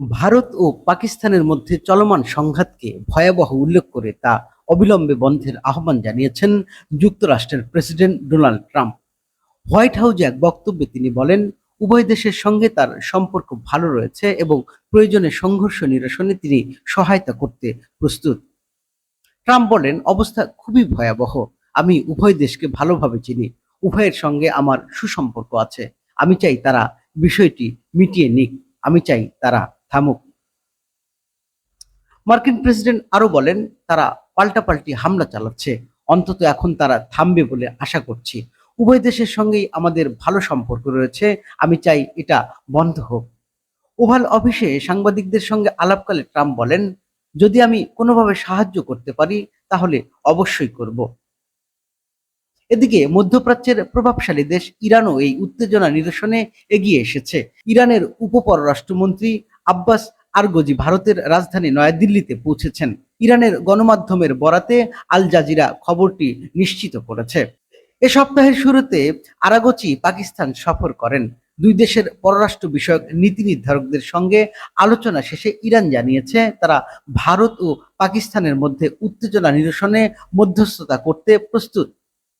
ভারত ও পাকিস্তানের মধ্যে চলমান সংঘাতকে ভয়াবহ উল্লেখ করে তা অবিলম্বে বন্ধের আহ্বান জানিয়েছেন যুক্তরাষ্ট্রের প্রেসিডেন্ট ডোনাল্ড ট্রাম্প। হোয়াইট হাউসে এক বক্তব্যে তিনি বলেন, উভয় দেশের সঙ্গে তার সম্পর্ক ভালো রয়েছে এবং প্রয়োজনে সংঘর্ষ নিরসনে তিনি সহায়তা করতে প্রস্তুত। ট্রাম্প বলেন, অবস্থা খুবই ভয়াবহ। আমি উভয় দেশকে ভালোভাবে চিনি। উভয়ের সঙ্গে আমার সুসম্পর্ক আছে। আমি চাই তারা বিষয়টি মিটিয়ে নিক। আমি চাই তারা থামুক। মার্কিন প্রেসিডেন্ট আরও বলেন, তারা পাল্টাপাল্টি হামলা চালাচ্ছে। অন্তত এখন তারা থামবে বলে আশা করছি। উভয় দেশের সঙ্গেই আমাদের ভালো সম্পর্ক রয়েছে। আমি চাই এটা বন্ধ হোক। ওভাল অফিসে সাংবাদিকদের সঙ্গে আলাপকালে ট্রাম্প বলেন, যদি আমি কোনোভাবে সাহায্য করতে পারি, তাহলে অবশ্যই করব। এদিকে মধ্যপ্রাচ্যের প্রভাবশালী দেশ ইরানও এই উত্তেজনা নিরসনে এগিয়ে এসেছে। ইরানের উপপররাষ্ট্রমন্ত্রী আব্বাস আরগজি ভারতের রাজধানী নয়াদিল্লিতে পৌঁছেছেন। ইরানের গণমাধ্যমের বরাতে আল জাজিরা খবরটি নিশ্চিত করেছে। এ সপ্তাহের শুরুতে আরাগচি পাকিস্তান সফর করেন। দুই দেশের পররাষ্ট্র বিষয়ক নীতি নির্ধারকদের সঙ্গে আলোচনা শেষে ইরান জানিয়েছে, তারা ভারত ও পাকিস্তানের মধ্যে উত্তেজনা নিরসনে মধ্যস্থতা করতে প্রস্তুত।